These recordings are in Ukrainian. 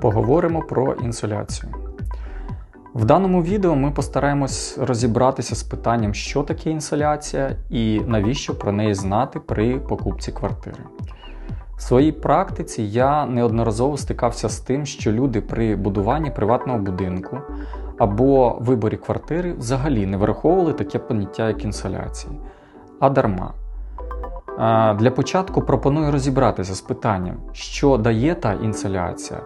Поговоримо про інсоляцію. В даному відео ми постараємось розібратися з питанням, що таке інсоляція і навіщо про неї знати при покупці квартири. В своїй практиці я неодноразово стикався з тим, що люди при будуванні приватного будинку або виборі квартири взагалі не враховували таке поняття, як інсоляції, а дарма. Для початку пропоную розібратися з питанням, що дає та інсоляція,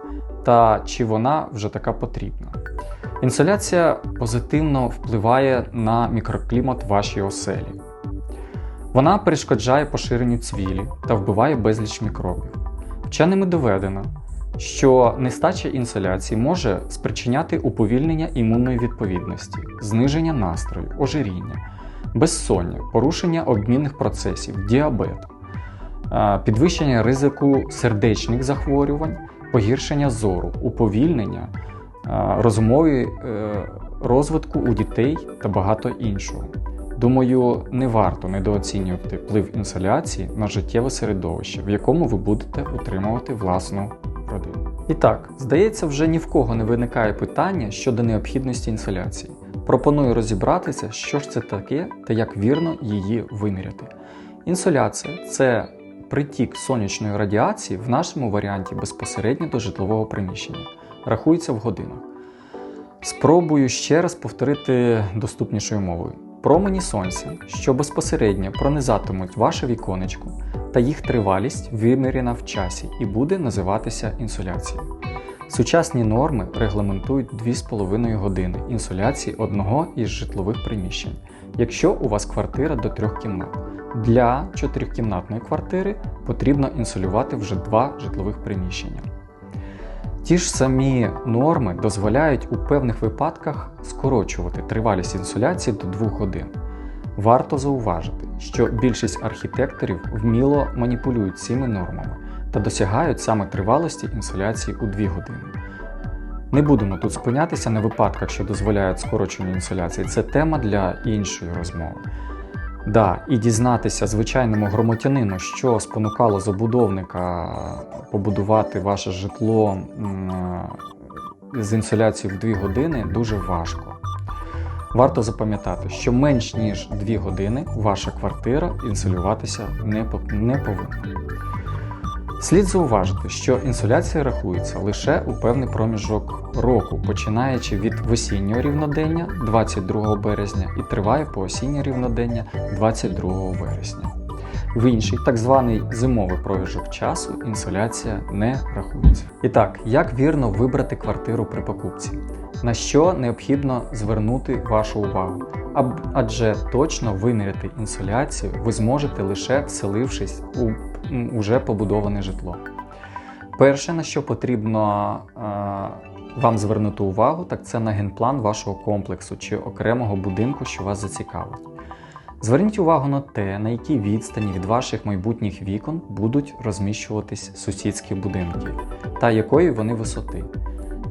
та чи вона вже така потрібна. Інсоляція позитивно впливає на мікроклімат вашій оселі. Вона перешкоджає поширенню цвілі та вбиває безліч мікробів. Вченими доведено, що нестача інсоляції може спричиняти уповільнення імунної відповідності, зниження настрою, ожиріння, безсоння, порушення обмінних процесів, діабет, е, підвищення ризику сердечних захворювань, погіршення зору, уповільнення, е, е, розвитку у дітей та багато іншого. Думаю, не варто недооцінювати вплив інсоляції на життєве середовище, в якому ви будете утримувати власну родину. І так, здається, вже ні в кого не виникає питання щодо необхідності інсоляції. Пропоную розібратися, що ж це таке та як вірно її виміряти. Інсоляція це притік сонячної радіації в нашому варіанті безпосередньо до житлового приміщення, рахується в годинах. Спробую ще раз повторити доступнішою мовою. Промені сонця, що безпосередньо пронизатимуть ваше віконечко, та їх тривалість виміряна в часі і буде називатися інсоляцією. Сучасні норми регламентують 2,5 години інсоляції одного із житлових приміщень, якщо у вас квартира до трьох кімнат. Для чотирикімнатної квартири потрібно інсолювати вже два житлових приміщення. Ті ж самі норми дозволяють у певних випадках скорочувати тривалість інсоляції до 2 годин. Варто зауважити, що більшість архітекторів вміло маніпулюють цими нормами та досягають саме тривалості інсоляції у 2 години. Не будемо тут спинятися на випадках, що дозволяють скорочення інсоляції, це тема для іншої розмови. Да, і дізнатися звичайному громадянину, що спонукало забудовника побудувати ваше житло з інсоляцією в 2 години, дуже важко. Варто запам'ятати, що менш ніж 2 години ваша квартира інсулюватися не повинна. Слід зауважити, що інсоляція рахується лише у певний проміжок року, починаючи від весіннього рівнодення 22 березня і триває по осіннє рівнодення 22 вересня. В інший так званий зимовий проміжок часу інсоляція не рахується. І так, як вірно вибрати квартиру при покупці? На що необхідно звернути вашу увагу? Адже точно виміряти інсоляцію ви зможете лише вселившись у уже побудоване житло. Перше, на що потрібно е, вам звернути увагу, так це на генплан вашого комплексу чи окремого будинку, що вас зацікавить. Зверніть увагу на те, на якій відстані від ваших майбутніх вікон будуть розміщуватись сусідські будинки та якої вони висоти.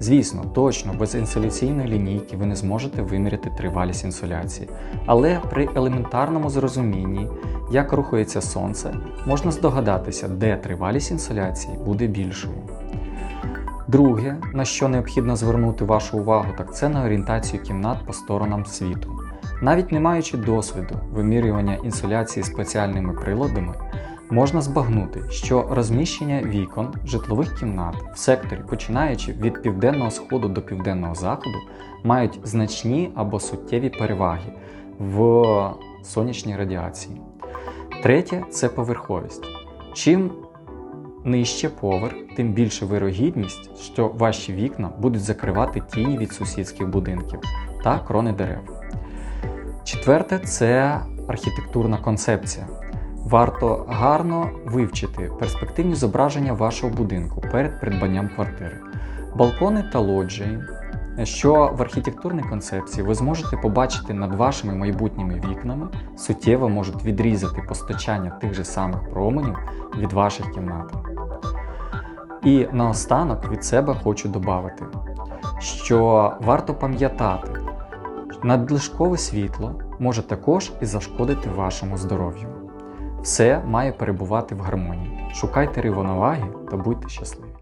Звісно, точно без інсоляційної лінійки ви не зможете виміряти тривалість інсоляції, але при елементарному зрозумінні, як рухається сонце, можна здогадатися, де тривалість інсоляції буде більшою. Друге, на що необхідно звернути вашу увагу, так це на орієнтацію кімнат по сторонам світу. Навіть не маючи досвіду вимірювання інсоляції спеціальними приладами, можна збагнути, що розміщення вікон житлових кімнат в секторі, починаючи від південного сходу до південного заходу, мають значні або суттєві переваги в сонячній радіації. Третє це поверховість. Чим нижче поверх, тим більше вирогідність, що ваші вікна будуть закривати тіні від сусідських будинків та крони дерев. Четверте це архітектурна концепція. Варто гарно вивчити перспективні зображення вашого будинку перед придбанням квартири, балкони та лоджії, що в архітектурній концепції ви зможете побачити над вашими майбутніми вікнами, суттєво можуть відрізати постачання тих же самих променів від ваших кімнат. І наостанок від себе хочу додати, що варто пам'ятати, надлишкове світло може також і зашкодити вашому здоров'ю. Все має перебувати в гармонії. Шукайте рівноваги та будьте щасливі.